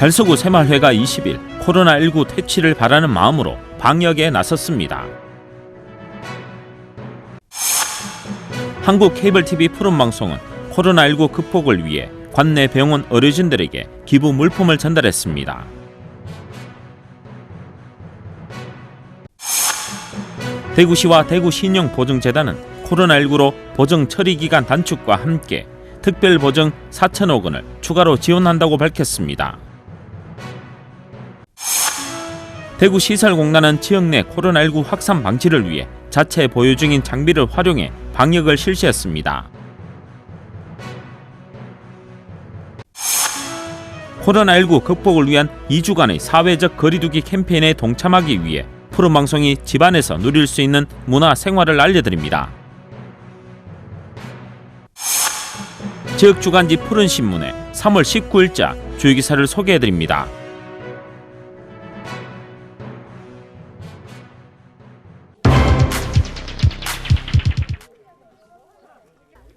달서구 새마을회가 20일 코로나19 퇴치를 바라는 마음으로 방역에 나섰습니다. 한국 케이블 TV 푸른 방송은 코로나19 극복을 위해 관내 병원 의료진들에게 기부 물품을 전달했습니다. 대구시와 대구신용보증재단은 코로나19로 보증 처리 기간 단축과 함께 특별 보증 4천억 원을 추가로 지원한다고 밝혔습니다. 대구 시설공단은 지역 내 코로나19 확산 방지를 위해 자체 보유 중인 장비를 활용해 방역을 실시했습니다. 코로나19 극복을 위한 2주간의 사회적 거리두기 캠페인에 동참하기 위해 푸른 방송이 집안에서 누릴 수 있는 문화 생활을 알려드립니다. 지역 주간지 푸른 신문에 3월 19일자 주요기사를 소개해드립니다.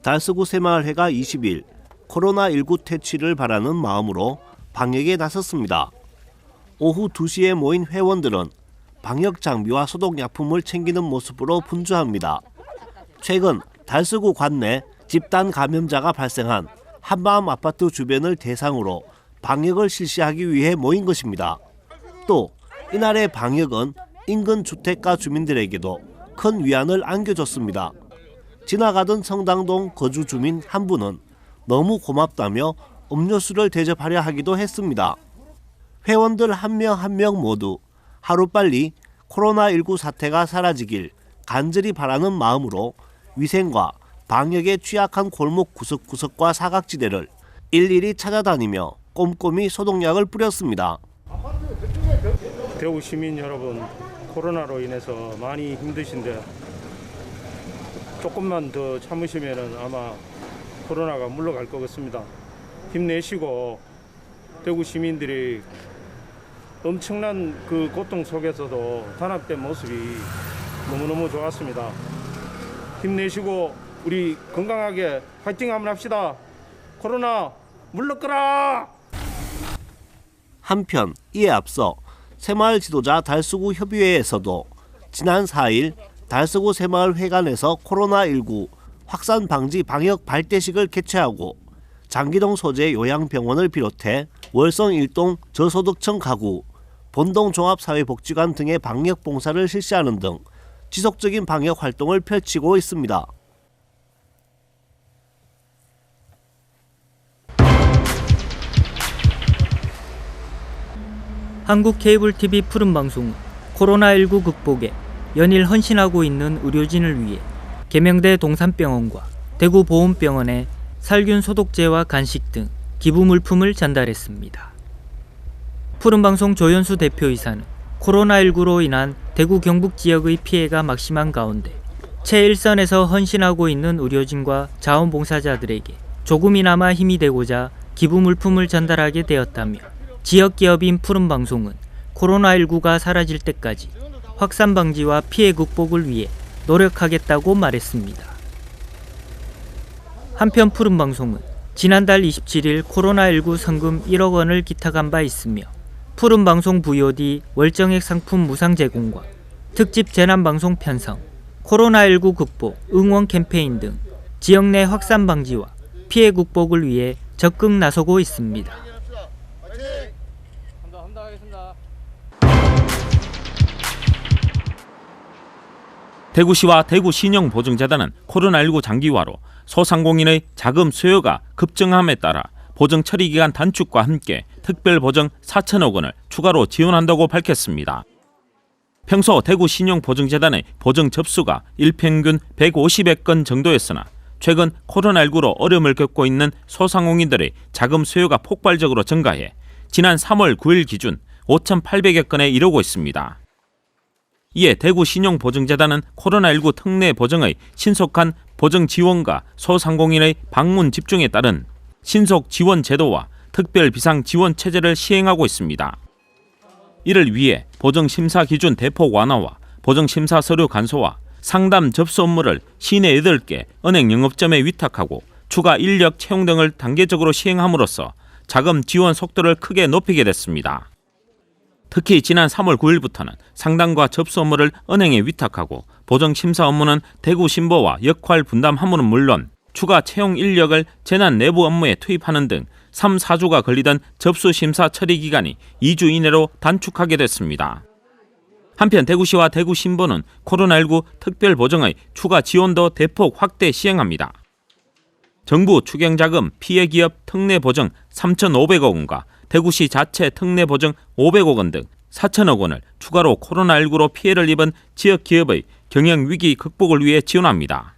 달서구 새마을회가 20일 코로나19 퇴치를 바라는 마음으로 방역에 나섰습니다. 오후 2시에 모인 회원들은 방역 장비와 소독 약품을 챙기는 모습으로 분주합니다. 최근 달서구 관내 집단 감염자가 발생한 한마음 아파트 주변을 대상으로 방역을 실시하기 위해 모인 것입니다. 또 이날의 방역은 인근 주택가 주민들에게도 큰 위안을 안겨줬습니다. 지나가던 성당동 거주 주민 한 분은 너무 고맙다며 음료수를 대접하려 하기도 했습니다. 회원들 한 명 한 명 모두 하루빨리 코로나19 사태가 사라지길 간절히 바라는 마음으로 위생과 방역에 취약한 골목 구석구석과 사각지대를 일일이 찾아다니며 꼼꼼히 소독약을 뿌렸습니다. 대구 시민 여러분 코로나로 인해서 많이 힘드신데 조금만 더 참으시면 아마 코로나가 물러갈 것 같습니다. 힘내시고 대구 시민들이 엄청난 그 고통 속에서도 단합된 모습이 너무너무 좋았습니다. 힘내시고 우리 건강하게 파이팅 한번 합시다. 코로나 물러가라! 한편 이에 앞서 새마을 지도자 달서구 협의회에서도 지난 4일 달서구 새마을 회관에서 코로나19 확산 방지 방역 발대식을 개최하고 장기동 소재 요양병원을 비롯해 월성 일동 저소득층 가구, 본동 종합사회복지관 등의 방역 봉사를 실시하는 등 지속적인 방역 활동을 펼치고 있습니다. 한국 케이블 TV 푸른 방송은 코로나19 극복에 연일 헌신하고 있는 의료진을 위해 계명대 동산병원과 대구 보훈병원에 살균 소독제와 간식 등 기부 물품을 전달했습니다. 푸른 방송 조연수 대표이사는 코로나19로 인한 대구 경북 지역의 피해가 막심한 가운데 최일선에서 헌신하고 있는 의료진과 자원봉사자들에게 조금이나마 힘이 되고자 기부 물품을 전달하게 되었다며 지역 기업인 푸른 방송은 코로나19가 사라질 때까지 확산 방지와 피해 극복을 위해 노력하겠다고 말했습니다. 한편 푸른 방송은 지난달 27일 코로나19 상금 1억 원을 기탁한 바 있으며 푸른 방송 VOD 월정액 상품 무상 제공과 특집 재난 방송 편성, 코로나19 극복 응원 캠페인 등 지역 내 확산 방지와 피해 극복을 위해 적극 나서고 있습니다. 대구시와 대구신용보증재단은 코로나19 장기화로 소상공인의 자금 수요가 급증함에 따라 보증 처리 기간 단축과 함께 특별 보증 4천억 원을 추가로 지원한다고 밝혔습니다. 평소 대구 신용보증재단의 보증 접수가 일평균 150여 건 정도였으나 최근 코로나19로 어려움을 겪고 있는 소상공인들의 자금 수요가 폭발적으로 증가해 지난 3월 9일 기준 5,800여 건에 이르고 있습니다. 이에 대구 신용보증재단은 코로나19 특례 보증의 신속한 보증 지원과 소상공인의 방문 집중에 따른 신속 지원 제도와 특별 비상 지원 체제를 시행하고 있습니다. 이를 위해 보증 심사 기준 대폭 완화와 보증 심사 서류 간소화, 상담 접수 업무를 시내 8개 은행 영업점에 위탁하고 추가 인력 채용 등을 단계적으로 시행함으로써 자금 지원 속도를 크게 높이게 됐습니다. 특히 지난 3월 9일부터는 상담과 접수 업무를 은행에 위탁하고 보정 심사 업무는 대구 신보와 역할 분담 업무는 물론 추가 채용 인력을 재난 내부 업무에 투입하는 등 3, 4주가 걸리던 접수 심사 처리 기간이 2주 이내로 단축하게 됐습니다. 한편 대구시와 대구 신보는 코로나19 특별 보정의 추가 지원도 대폭 확대 시행합니다. 정부 추경자금 피해 기업 특례 보정 3,500억 원과 대구시 자체 특례 보정 500억 원 등 4천억 원을 추가로 코로나19로 피해를 입은 지역 기업의 경영 위기 극복을 위해 지원합니다.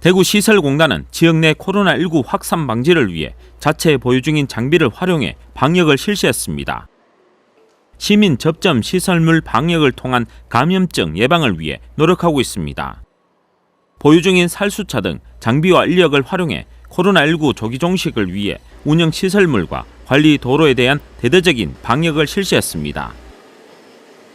대구시설공단은 지역 내 코로나19 확산 방지를 위해 자체 보유 중인 장비를 활용해 방역을 실시했습니다. 시민 접점 시설물 방역을 통한 감염증 예방을 위해 노력하고 있습니다. 보유 중인 살수차 등 장비와 인력을 활용해 코로나19 조기 종식을 위해 운영 시설물과 관리 도로에 대한 대대적인 방역을 실시했습니다.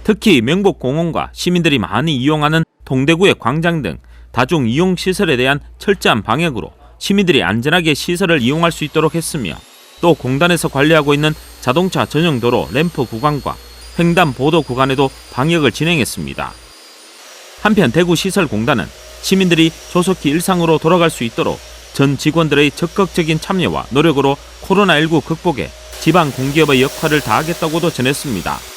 특히 명복공원과 시민들이 많이 이용하는 동대구의 광장 등 다중 이용 시설에 대한 철저한 방역으로 시민들이 안전하게 시설을 이용할 수 있도록 했으며 또 공단에서 관리하고 있는 자동차 전용 도로 램프 구간과 횡단 보도 구간에도 방역을 진행했습니다. 한편 대구시설공단은 시민들이 조속히 일상으로 돌아갈 수 있도록 전 직원들의 적극적인 참여와 노력으로 코로나19 극복에 지방 공기업의 역할을 다하겠다고도 전했습니다.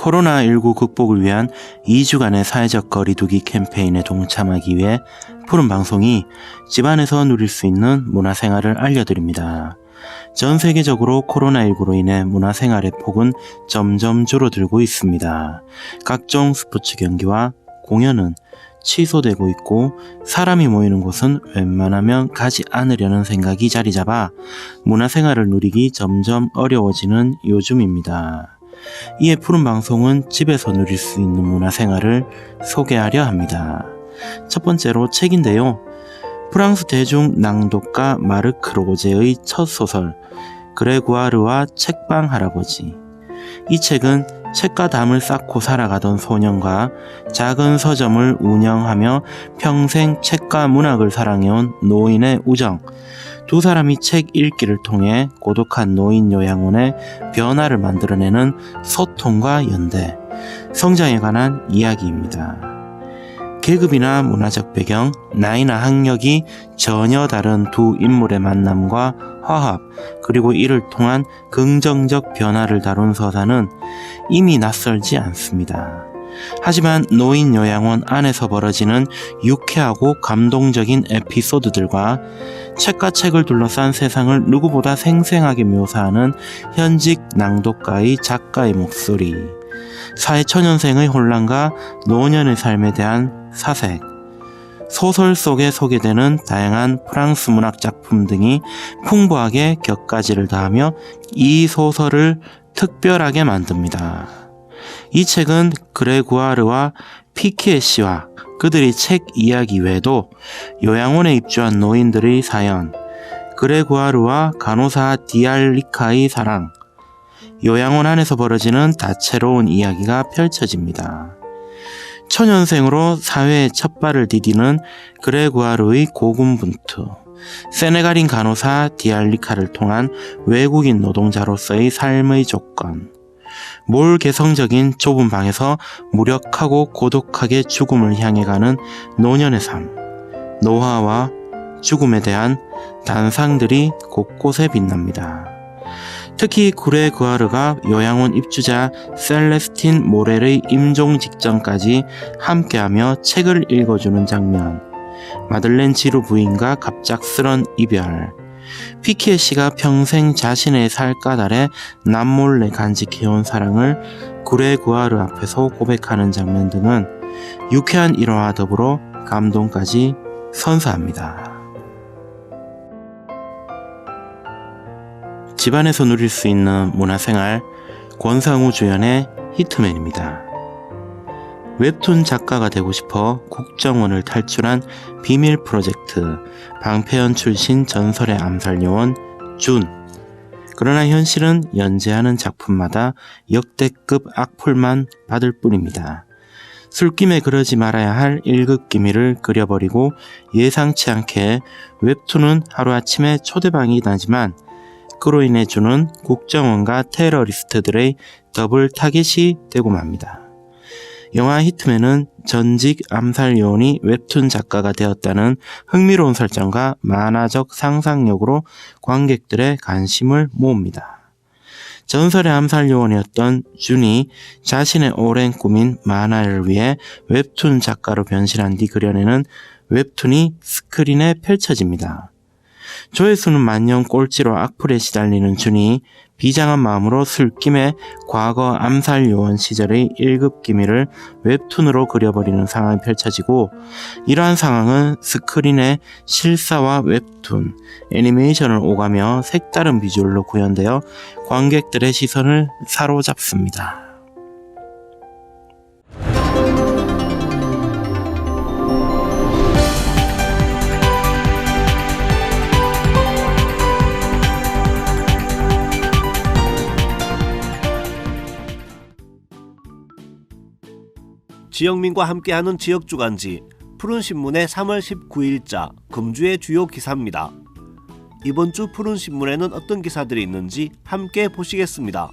코로나19 극복을 위한 2주간의 사회적 거리두기 캠페인에 동참하기 위해 푸른 방송이 집안에서 누릴 수 있는 문화생활을 알려드립니다. 전 세계적으로 코로나19로 인해 문화생활의 폭은 점점 줄어들고 있습니다. 각종 스포츠 경기와 공연은 취소되고 있고 사람이 모이는 곳은 웬만하면 가지 않으려는 생각이 자리 잡아 문화생활을 누리기 점점 어려워지는 요즘입니다. 이에 푸른 방송은 집에서 누릴 수 있는 문화생활을 소개하려 합니다. 첫 번째로 책인데요. 프랑스 대중 낭독가 마르크 로제의 첫 소설 그레구아르와 책방 할아버지. 이 책은 책과 담을 쌓고 살아가던 소년과 작은 서점을 운영하며 평생 책과 문학을 사랑해온 노인의 우정, 두 사람이 책 읽기를 통해 고독한 노인 요양원의 변화를 만들어내는 소통과 연대, 성장에 관한 이야기입니다. 계급이나 문화적 배경, 나이나 학력이 전혀 다른 두 인물의 만남과 화합, 그리고 이를 통한 긍정적 변화를 다룬 서사는 이미 낯설지 않습니다. 하지만 노인 요양원 안에서 벌어지는 유쾌하고 감동적인 에피소드들과 책과 책을 둘러싼 세상을 누구보다 생생하게 묘사하는 현직 낭독가의 작가의 목소리, 사회초년생의 혼란과 노년의 삶에 대한 사색, 소설 속에 소개되는 다양한 프랑스 문학 작품 등이 풍부하게 격가지를 다하며 이 소설을 특별하게 만듭니다. 이 책은 그레구아르와 피키에 씨와 그들의 책 이야기 외에도 요양원에 입주한 노인들의 사연, 그레구아르와 간호사 디알리카의 사랑, 요양원 안에서 벌어지는 다채로운 이야기가 펼쳐집니다. 초년생으로 사회의 첫 발을 디디는 그레구아르의 고군분투, 세네갈인 간호사 디알리카를 통한 외국인 노동자로서의 삶의 조건, 몰 개성적인 좁은 방에서 무력하고 고독하게 죽음을 향해 가는 노년의 삶, 노화와 죽음에 대한 단상들이 곳곳에 빛납니다. 특히 구레 구아르가 요양원 입주자 셀레스틴 모렐의 임종 직전까지 함께하며 책을 읽어주는 장면, 마들렌 지루 부인과 갑작스런 이별, 피키에 씨가 평생 자신의 살갗 아래 남몰래 간직해온 사랑을 구레 구아르 앞에서 고백하는 장면 등은 유쾌한 일화와 더불어 감동까지 선사합니다. 집안에서 누릴 수 있는 문화생활 권상우 주연의 히트맨입니다. 웹툰 작가가 되고 싶어 국정원을 탈출한 비밀 프로젝트 방패연 출신 전설의 암살 요원 준 그러나 현실은 연재하는 작품마다 역대급 악플만 받을 뿐입니다. 술김에 그러지 말아야 할 1급 기밀을 그려버리고 예상치 않게 웹툰은 하루아침에 초대방이 나지만 그로 인해 주는 국정원과 테러리스트들의 더블 타겟이 되고 맙니다. 영화 히트맨은 전직 암살 요원이 웹툰 작가가 되었다는 흥미로운 설정과 만화적 상상력으로 관객들의 관심을 모읍니다. 전설의 암살 요원이었던 준이 자신의 오랜 꿈인 만화를 위해 웹툰 작가로 변신한 뒤 그려내는 웹툰이 스크린에 펼쳐집니다. 조회수는 만년 꼴찌로 악플에 시달리는 준이 비장한 마음으로 술김에 과거 암살 요원 시절의 1급 기밀을 웹툰으로 그려버리는 상황이 펼쳐지고 이러한 상황은 스크린의 실사와 웹툰, 애니메이션을 오가며 색다른 비주얼로 구현되어 관객들의 시선을 사로잡습니다. 지영민과 함께하는 지역주간지 푸른신문의 3월 19일자 금주의 주요 기사입니다. 이번 주 푸른신문에는 어떤 기사들이 있는지 함께 보시겠습니다.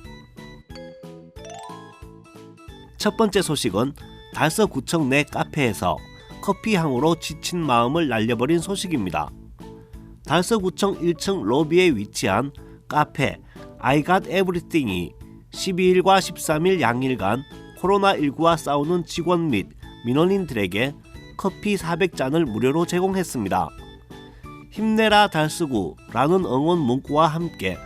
첫 번째 소식은 달서구청 내 카페에서 커피 향으로 지친 마음을 날려버린 소식입니다. 달서구청 1층 로비에 위치한 카페 I Got Everything이 12일과 13일 양일간 코로나19와 싸우는 직원 및 민원인들에게 커피 400잔을 무료로 제공했습니다. 힘내라 달쓰구라는 응원 문구와 함께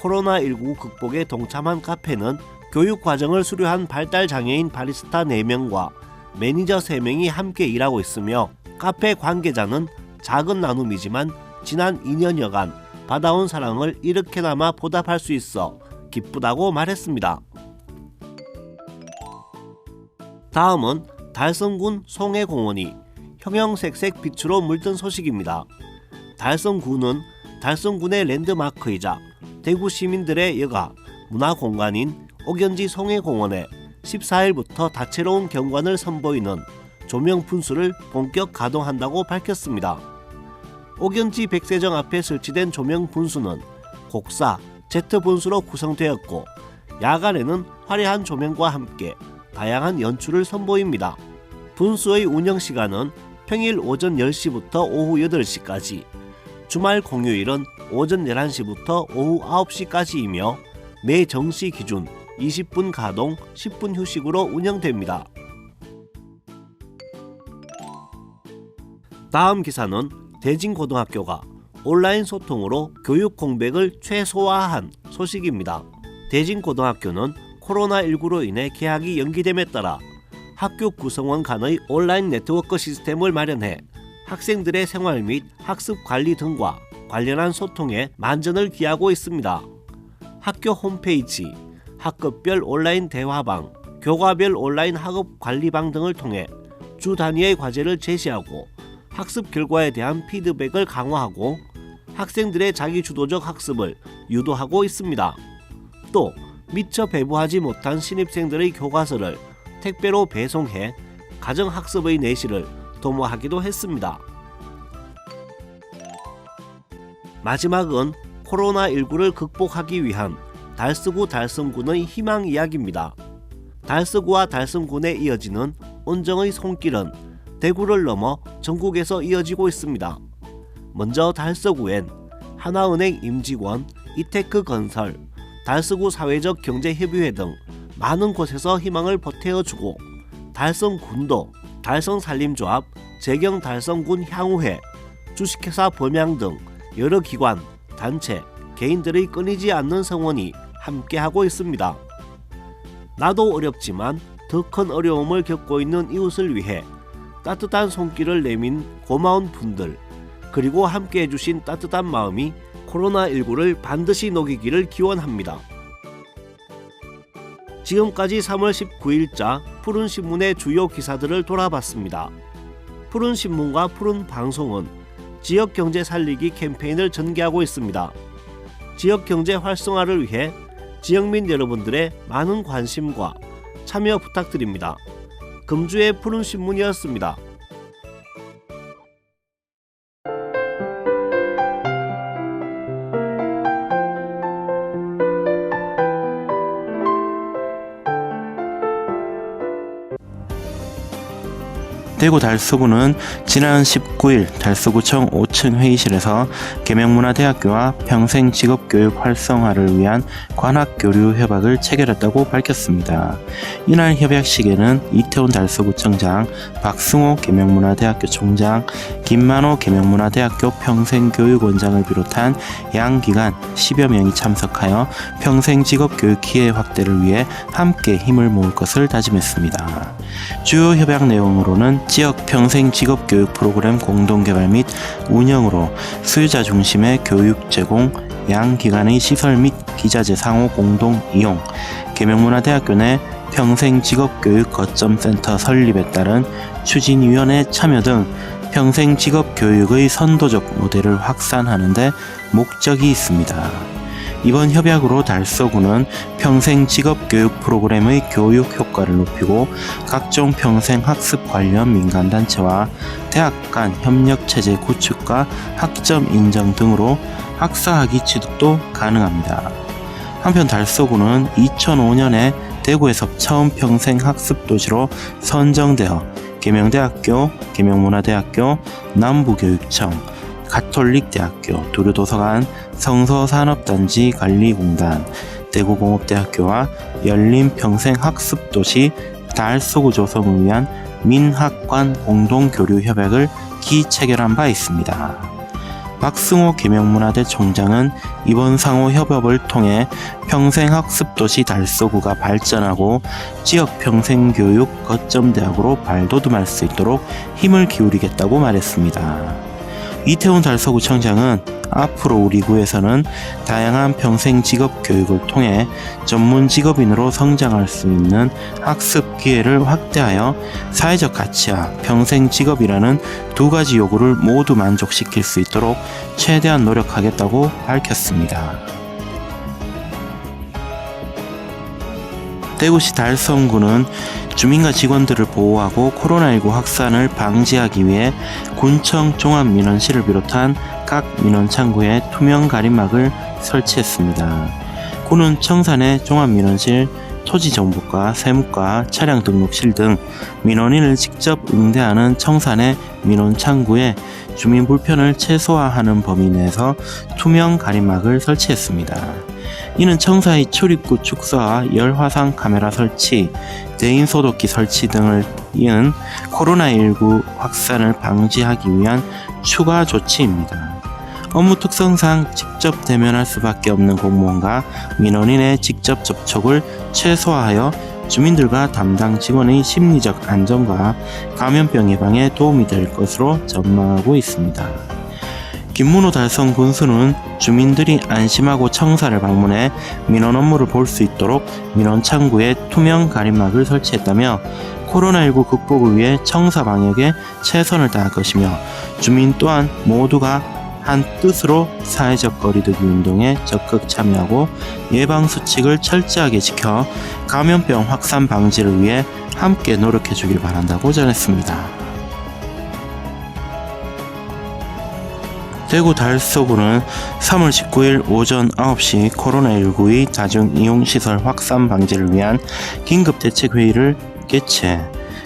코로나19 극복에 동참한 카페는 교육 과정을 수료한 발달 장애인 바리스타 4명과 매니저 3명이 함께 일하고 있으며 카페 관계자는 작은 나눔이지만 지난 2년여간 받아온 사랑을 이렇게나마 보답할 수 있어 기쁘다고 말했습니다. 다음은 달성군 송해공원이 형형색색 빛으로 물든 소식입니다. 달성군은 달성군의 랜드마크이자 대구 시민들의 여가 문화 공간인 옥연지 송해공원에 14일부터 다채로운 경관을 선보이는 조명 분수를 본격 가동한다고 밝혔습니다. 옥연지 백세정 앞에 설치된 조명 분수는 곡사 Z 분수로 구성되었고 야간에는 화려한 조명과 함께 다양한 연출을 선보입니다. 분수의 운영 시간은 평일 오전 10시부터 오후 8시까지, 주말 공휴일은 오전 11시부터 오후 9시까지이며 매 정시 기준 20분 가동, 10분 휴식으로 운영됩니다. 다음 기사는 대진고등학교가 온라인 소통으로 교육 공백을 최소화한 소식입니다. 대진고등학교는 코로나19로 인해 개학이 연기됨에 따라 학교 구성원 간의 온라인 네트워크 시스템을 마련해 학생들의 생활 및 학습 관리 등과 관련한 소통에 만전을 기하고 있습니다. 학교 홈페이지, 학급별 온라인 대화방, 교과별 온라인 학업 관리방 등을 통해 주 단위의 과제를 제시하고 학습 결과에 대한 피드백을 강화하고 학생들의 자기 주도적 학습을 유도하고 있습니다. 또 미처 배부하지 못한 신입생들의 교과서를 택배로 배송해 가정 학습의 내실을 도모하기도 했습니다. 마지막은 코로나19를 극복하기 위한 달서구 달성군의 희망 이야기입니다. 달서구와 달성군에 이어지는 온정의 손길은 대구를 넘어 전국에서 이어지고 있습니다. 먼저 달서구엔 하나은행 임직원, 이테크 건설, 달서구 사회적 경제협의회 등 많은 곳에서 희망을 보태어주고 달성군도, 달성산림조합, 재경 달성군 향후회, 주식회사 범양 등 여러 기관, 단체, 개인들의 끊이지 않는 성원이 함께하고 있습니다. 나도 어렵지만 더 큰 어려움을 겪고 있는 이웃을 위해 따뜻한 손길을 내민 고마운 분들 그리고 함께 해주신 따뜻한 마음이 코로나19를 반드시 녹이기를 기원합니다. 지금까지 3월 19일자 푸른 신문의 주요 기사들을 돌아봤습니다. 푸른 신문과 푸른 방송은 지역 경제 살리기 캠페인을 전개하고 있습니다. 지역 경제 활성화를 위해 지역민 여러분들의 많은 관심과 참여 부탁드립니다. 금주의 푸른 신문이었습니다. 대구 달서구는 지난 19일 달서구청 5층 회의실에서 계명문화대학교와 평생직업교육 활성화를 위한 관학교류 협약을 체결했다고 밝혔습니다. 이날 협약식에는 이태원 달서구청장, 박승호 계명문화대학교 총장, 김만호 계명문화대학교 평생교육원장을 비롯한 양기관 10여 명이 참석하여 평생직업교육 기회 확대를 위해 함께 힘을 모을 것을 다짐했습니다. 주요 협약 내용으로는 지역 평생 직업 교육 프로그램 공동 개발 및 운영으로 수요자 중심의 교육 제공, 양 기관의 시설 및 기자재 상호 공동 이용, 계명문화대학교 내 평생 직업 교육 거점 센터 설립에 따른 추진위원회 참여 등 평생 직업 교육의 선도적 모델을 확산하는 데 목적이 있습니다. 이번 협약으로 달서구는 평생 직업 교육 프로그램의 교육 효과를 높이고 각종 평생 학습 관련 민간 단체와 대학 간 협력 체제 구축과 학점 인정 등으로 학사학위 취득도 가능합니다. 한편 달서구는 2005년에 대구에서 처음 평생 학습 도시로 선정되어 계명대학교, 계명문화대학교, 남부교육청, 가톨릭대학교, 두류도서관, 성서산업단지 관리공단, 대구공업대학교와 열린평생학습도시 달서구 조성을 위한 민학관 공동교류협약을 기체결한 바 있습니다. 박승호 계명문화대 총장은 이번 상호 협업을 통해 평생학습도시 달서구가 발전하고 지역 평생교육 거점대학으로 발돋움할 수 있도록 힘을 기울이겠다고 말했습니다. 이태원 달서구 청장은 앞으로 우리 구에서는 다양한 평생 직업 교육을 통해 전문 직업인으로 성장할 수 있는 학습 기회를 확대하여 사회적 가치와 평생 직업이라는 두 가지 요구를 모두 만족시킬 수 있도록 최대한 노력하겠다고 밝혔습니다. 대구시 달성구는 주민과 직원들을 보호하고 코로나19 확산을 방지하기 위해 군청 종합민원실을 비롯한 각 민원창구에 투명 가림막을 설치했습니다. 구는 청산의 종합민원실, 토지정보과, 세무과, 차량 등록실 등 민원인을 직접 응대하는 청산의 민원창구에 주민 불편을 최소화하는 범위 내에서 투명 가림막을 설치했습니다. 이는 청사의 출입구 축소와 열화상 카메라 설치, 대인 소독기 설치 등을 이은 코로나19 확산을 방지하기 위한 추가 조치입니다. 업무 특성상 직접 대면할 수밖에 없는 공무원과 민원인의 직접 접촉을 최소화하여 주민들과 담당 직원의 심리적 안정과 감염병 예방에 도움이 될 것으로 전망하고 있습니다. 김문호 달성 군수는 주민들이 안심하고 청사를 방문해 민원 업무를 볼 수 있도록 민원 창구에 투명 가림막을 설치했다며 코로나19 극복을 위해 청사 방역에 최선을 다할 것이며 주민 또한 모두가 한 뜻으로 사회적 거리두기 운동에 적극 참여하고 예방 수칙을 철저하게 지켜 감염병 확산 방지를 위해 함께 노력해 주길 바란다고 전했습니다. 대구 달서구는 3월 19일 오전 9시 코로나19의 다중이용시설 확산 방지를 위한 긴급대책회의를 개최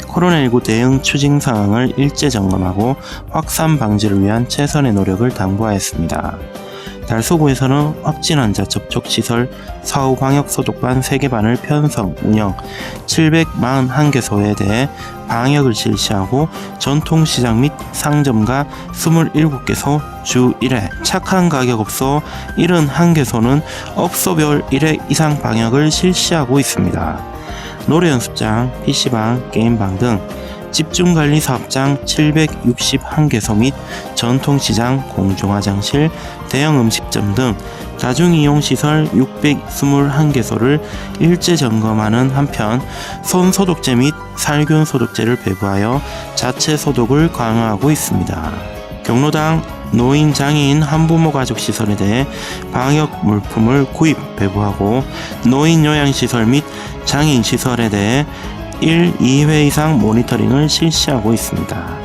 코로나19 대응 추진 상황을 일제 점검하고 확산 방지를 위한 최선의 노력을 당부하였습니다. 달서구에서는 확진 환자 접촉 시설 사후 방역 소독반 3개반을 편성 운영 741개소에 대해 방역을 실시하고 전통시장 및 상점가 27개소 주 1회 착한 가격업소 71개소는 업소별 1회 이상 방역을 실시하고 있습니다. 노래 연습장, PC방, 게임방 등 집중관리 사업장 761개소 및 전통시장, 공중화장실, 대형 음식점 등 다중이용시설 621개소를 일제 점검하는 한편 손소독제 및 살균 소독제를 배부하여 자체 소독을 강화하고 있습니다. 경로당 노인 장애인 한부모 가족 시설에 대해 방역 물품을 구입 배부하고 노인 요양 시설 및 장애인 시설에 대해 1, 2회 이상 모니터링을 실시하고 있습니다.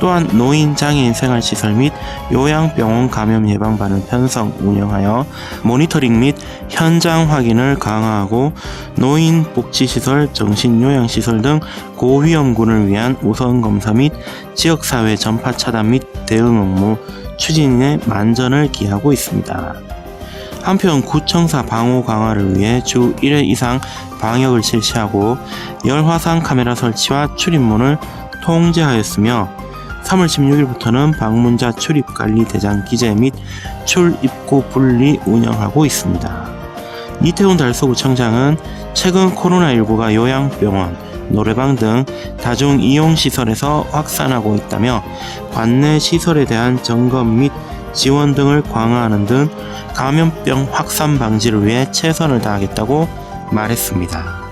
또한 노인 장애인 생활시설 및 요양병원 감염 예방반을 편성 운영하여 모니터링 및 현장 확인을 강화하고 노인 복지시설, 정신요양시설 등 고위험군을 위한 우선 검사 및 지역사회 전파 차단 및 대응 업무 추진에 만전을 기하고 있습니다. 한편 구청사 방호 강화를 위해 주 1회 이상 방역을 실시하고 열화상 카메라 설치와 출입문을 통제하였으며 3월 16일부터는 방문자 출입 관리 대장 기재 및 출입구 분리 운영하고 있습니다. 이태원 달서구청장은 최근 코로나19가 요양병원, 노래방 등 다중 이용 시설에서 확산하고 있다며 관내 시설에 대한 점검 및 지원 등을 강화하는 등 감염병 확산 방지를 위해 최선을 다하겠다고 말했습니다.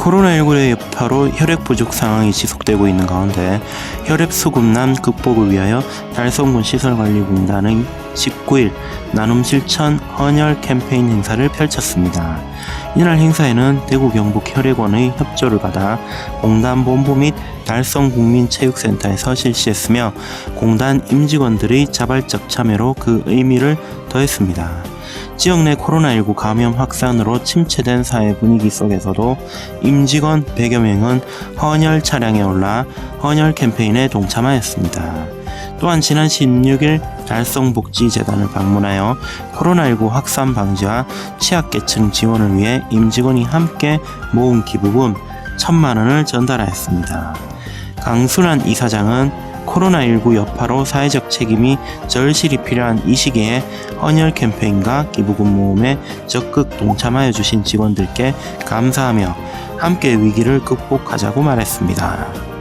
코로나19의 여파로 혈액 부족 상황이 지속되고 있는 가운데 혈액 수급난 극복을 위하여 달성군 시설관리공단의 19일 나눔 실천 헌혈 캠페인 행사를 펼쳤습니다. 이날 행사에는 대구 경북 혈액원의 협조를 받아 공단 본부 및 달성국민체육센터에서 실시했으며 공단 임직원들의 자발적 참여로 그 의미를 더했습니다. 지역 내 코로나19 감염 확산으로 침체된 사회 분위기 속에서도 임직원 100여 명은 헌혈 차량에 올라 헌혈 캠페인에 동참하였습니다. 또한 지난 16일 달성복지재단을 방문하여 코로나19 확산 방지와 취약계층 지원을 위해 임직원이 함께 모은 기부금 1천만 원을 전달하였습니다. 강순환 이사장은 코로나19 여파로 사회적 책임이 절실히 필요한 이 시기에 헌혈 캠페인과 기부금 모음에 적극 동참하여 주신 직원들께 감사하며 함께 위기를 극복하자고 말했습니다.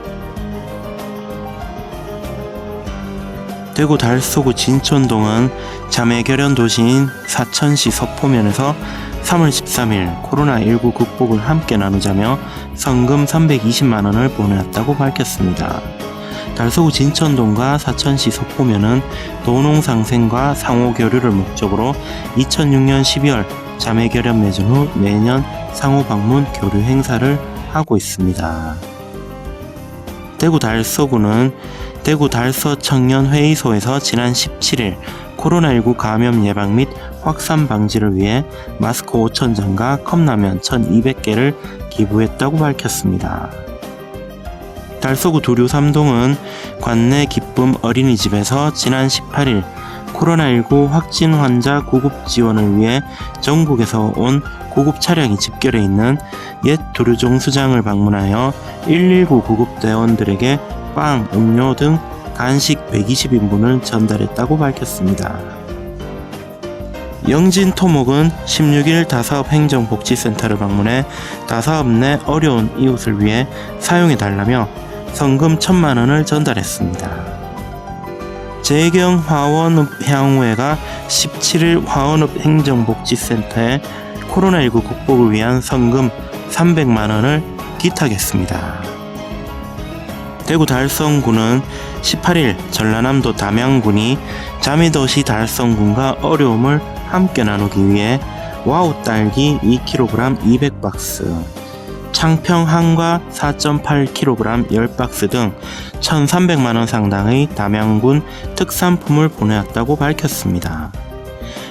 대구 달서구 진촌동은 자매 결연 도시인 사천시 서포면에서 3월 13일 코로나19 극복을 함께 나누자며 성금 320만 원을 보내왔다고 밝혔습니다. 달서구 진천동과 사천시 서포면은 도농 상생과 상호 교류를 목적으로 2006년 12월 자매 결연 맺은 후 매년 상호 방문 교류 행사를 하고 있습니다. 대구 달서구는 대구 달서 청년회의소에서 지난 17일 코로나19 감염 예방 및 확산 방지를 위해 마스크 5천 장과 컵라면 1,200개를 기부했다고 밝혔습니다. 달서구 두류 3동은 관내 기쁨 어린이집에서 지난 18일 코로나19 확진 환자 구급 지원을 위해 전국에서 온 구급 차량이 집결해 있는 옛 두류종 수장을 방문하여 119 구급대원들에게 빵, 음료 등 간식 120인분을 전달했다고 밝혔습니다. 영진 토목은 16일 다사업 행정복지센터를 방문해 다사업 내 어려운 이웃을 위해 사용해 달라며 성금 천만 원을 전달했습니다. 재경 화원읍 향후회가 17일 화원읍 행정복지센터에 코로나19 극복을 위한 성금 300만 원을 기탁했습니다. 대구 달성군은 18일 전라남도 담양군이 자매도시 달성군과 어려움을 함께 나누기 위해 와우 딸기 2kg 200박스, 창평 한과 4.8kg 10박스 등 1,300만원 상당의 담양군 특산품을 보내왔다고 밝혔습니다.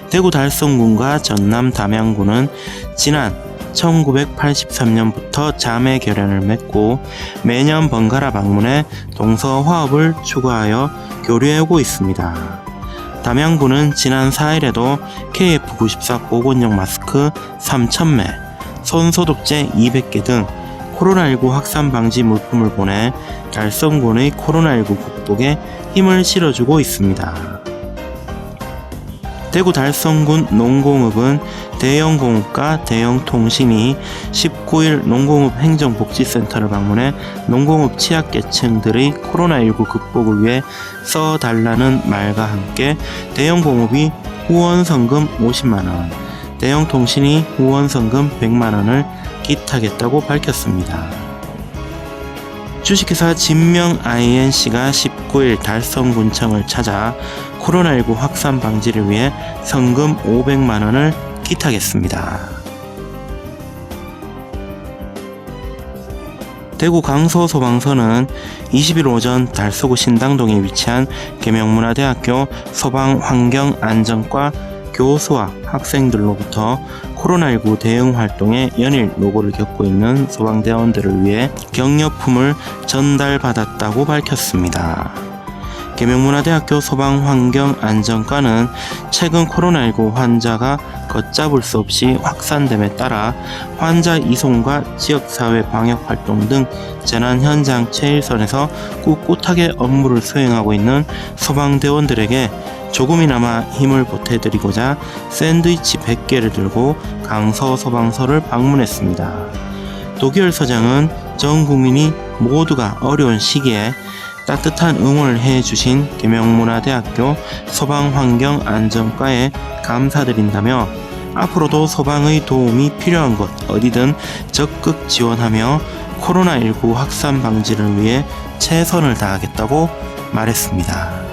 대구 달성군과 전남 담양군은 지난 1983년부터 자매 결연을 맺고 매년 번갈아 방문해 동서 화합을 추구하여 교류해오고 있습니다. 담양군은 지난 4일에도 KF94 보건용 마스크 3,000매, 손소독제 200개 등 코로나19 확산 방지 물품을 보내 달성군의 코로나19 극복에 힘을 실어주고 있습니다. 대구 달성군 농공업은 대형 공업과 대형 통신이 19일 농공업 행정복지센터를 방문해 농공업 취약계층들의 코로나19 극복을 위해 써달라는 말과 함께 대형 공업이 후원성금 50만원, 대형 통신이 후원성금 100만원을 기타겠다고 밝혔습니다. 주식회사 진명 INC가 19일 달성군청을 찾아 코로나19 확산 방지를 위해 성금 500만 원을 기탁했습니다. 대구 강서소방서는 20일 오전 달서구 신당동에 위치한 계명문화대학교 소방환경안전과 교수와 학생들로부터 코로나19 대응 활동에 연일 노고를 겪고 있는 소방대원들을 위해 격려품을 전달받았다고 밝혔습니다. 계명문화대학교 소방환경안전과는 최근 코로나19 환자가 걷잡을 수 없이 확산됨에 따라 환자 이송과 지역사회 방역 활동 등 재난 현장 최일선에서 꿋꿋하게 업무를 수행하고 있는 소방대원들에게 조금이나마 힘을 보태드리고자 샌드위치 100개를 들고 강서 소방서를 방문했습니다. 도기열 서장은 전 국민이 모두가 어려운 시기에 따뜻한 응원을 해주신 계명문화대학교 소방환경안전과에 감사드린다며 앞으로도 소방의 도움이 필요한 곳 어디든 적극 지원하며 코로나19 확산 방지를 위해 최선을 다하겠다고 말했습니다.